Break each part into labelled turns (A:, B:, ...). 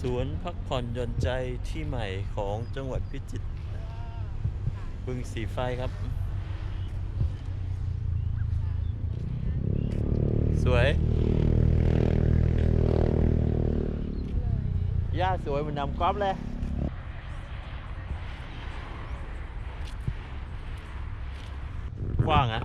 A: สวนพักผ่อนหย่อนใจที่ใหม่ของจังหวัดพิจิตรบึงสีไฟครับ สวยย่าสวยเหมันนำกอล์ฟเลยกว้างอะ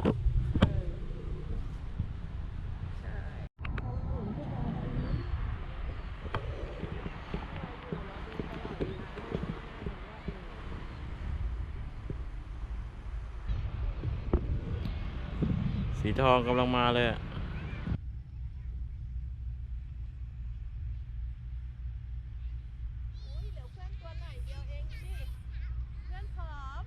A: สีทองกำลังมาเลยอะ
B: อุ้ยเดี๋ยวเพื่อนตัวหน่อยเดียวเองสิเพื่อนผอม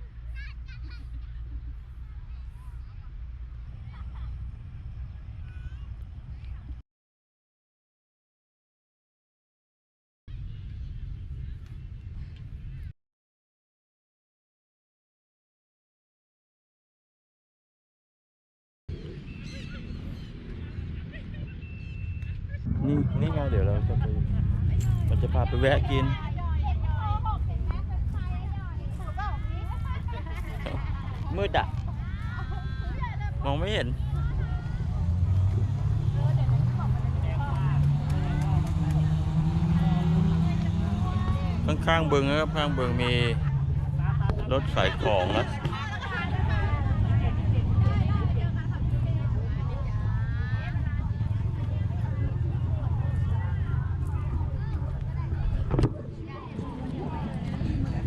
A: นี่นี่ไงเดี๋ยวเราจะไปมันจะพาไปแวะกิน มืดอะมองไม่เห็น ข้างๆเบึงนะครับ ข้างเบึงมีรถขายของนะ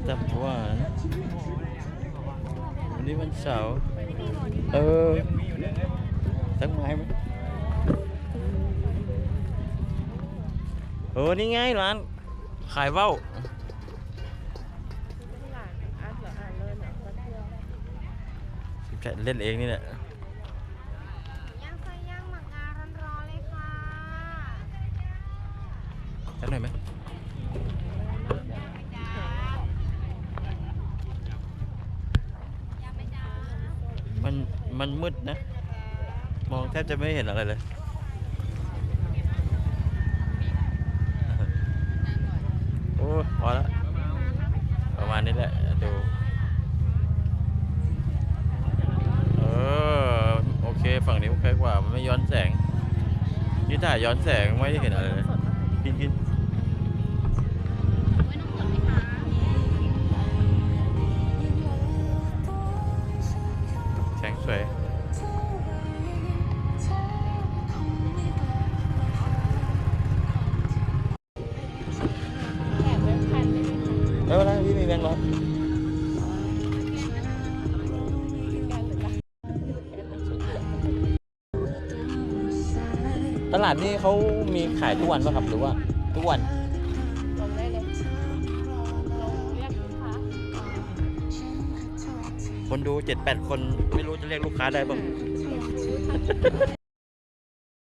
A: ตับหวาน วันนี้วันเสาร์เออสักไม้ไหมเออนี่ไงร้าน ขายว่าว
B: หลานอ่านเหรออ่านเลยเหรอแป๊บเดียว
A: แกะเล่นเองนี่แหละ
B: ย่างไส้ย่างหมักงาร้อนๆเลยค่ะ
A: สักหน่อยไหม มันมันมืดนะ มองแทบจะไม่เห็นอะไรเลย โอ้พอแล้วประมาณนี้แหละดูเออโอเค ฝั่งนี้โอเคกว่า มันไม่ย้อนแสงนี่ถ่ายย้อนแสงไม่เห็นอะไรเลยกินกิน
B: ได้ไหมคะ
A: ไม่เป็นไรพี่มีแบงค์ร้อยตลาดนี่เขามีขายทุกวันป่ะครับหรือว่าทุกวัน
B: ค
A: นดูเจ็ดแปดคนไม่รู้จะเรียกลูกค้าได้บ้าง